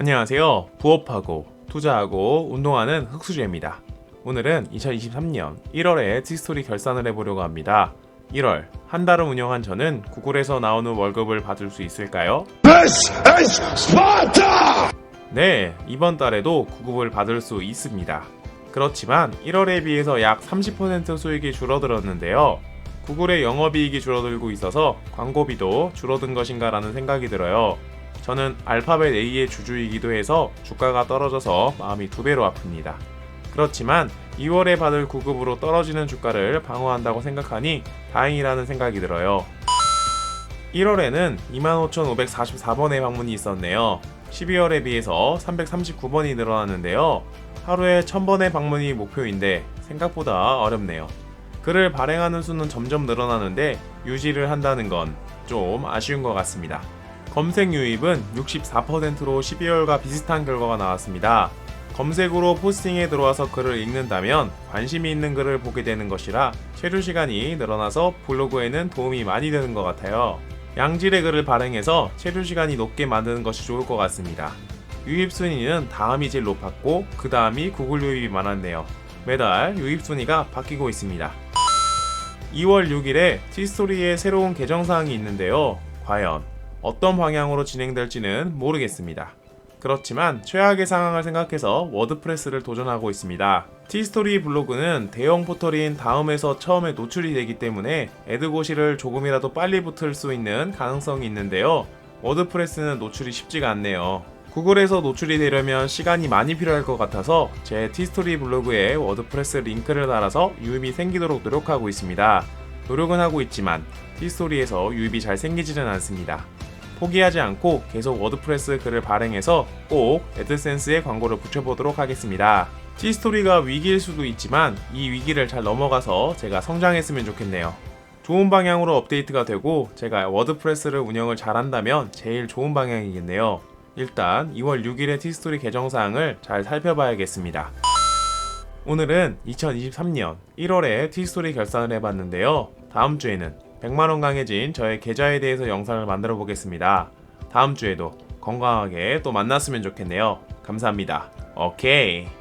안녕하세요. 부업하고 투자하고 운동하는 흑수저입니다. 오늘은 2023년 1월에 티스토리 결산을 해보려고 합니다. 1월 한 달을 운영한 저는 구글에서 나오는 월급을 받을 수 있을까요? This is Sparta! 네, 이번 달에도 구급을 받을 수 있습니다. 그렇지만 1월에 비해서 약 30% 수익이 줄어들었는데요. 구글의 영업이익이 줄어들고 있어서 광고비도 줄어든 것인가라는 생각이 들어요. 저는 알파벳 A의 주주이기도 해서 주가가 떨어져서 마음이 두 배로 아픕니다. 그렇지만 2월에 받을 구급으로 떨어지는 주가를 방어한다고 생각하니 다행이라는 생각이 들어요. 1월에는 25,544번의 방문이 있었네요. 12월에 비해서 339번이 늘어났는데요. 하루에 1000번의 방문이 목표인데 생각보다 어렵네요. 글을 발행하는 수는 점점 늘어나는데 유지를 한다는 건 좀 아쉬운 것 같습니다. 검색 유입은 64%로 12월과 비슷한 결과가 나왔습니다. 검색으로 포스팅에 들어와서 글을 읽는다면 관심이 있는 글을 보게 되는 것이라 체류 시간이 늘어나서 블로그에는 도움이 많이 되는 것 같아요. 양질의 글을 발행해서 체류 시간이 높게 만드는 것이 좋을 것 같습니다. 유입 순위는 다음이 제일 높았고 그 다음이 구글 유입이 많았네요. 매달 유입 순위가 바뀌고 있습니다. 2월 6일에 티스토리에 새로운 개정 사항이 있는데요. 과연 어떤 방향으로 진행될지는 모르겠습니다. 그렇지만 최악의 상황을 생각해서 워드프레스를 도전하고 있습니다. 티스토리 블로그는 대형 포털인 다음에서 처음에 노출이 되기 때문에 애드고시를 조금이라도 빨리 붙을 수 있는 가능성이 있는데요. 워드프레스는 노출이 쉽지가 않네요. 구글에서 노출이 되려면 시간이 많이 필요할 것 같아서 제 티스토리 블로그에 워드프레스 링크를 달아서 유입이 생기도록 노력하고 있습니다. 노력은 하고 있지만 티스토리에서 유입이 잘 생기지는 않습니다. 포기하지 않고 계속 워드프레스 글을 발행해서 꼭 애드센스에 광고를 붙여보도록 하겠습니다. 티스토리가 위기일 수도 있지만 이 위기를 잘 넘어가서 제가 성장했으면 좋겠네요. 좋은 방향으로 업데이트가 되고 제가 워드프레스를 운영을 잘한다면 제일 좋은 방향이겠네요. 일단 2월 6일의 티스토리 개정사항을 잘 살펴봐야겠습니다. 오늘은 2023년 1월에 티스토리 결산을 해봤는데요. 다음 주에는 100만원 강해진 저의 계좌에 대해서 영상을 만들어 보겠습니다. 다음 주에도 건강하게 또 만났으면 좋겠네요. 감사합니다. 오케이.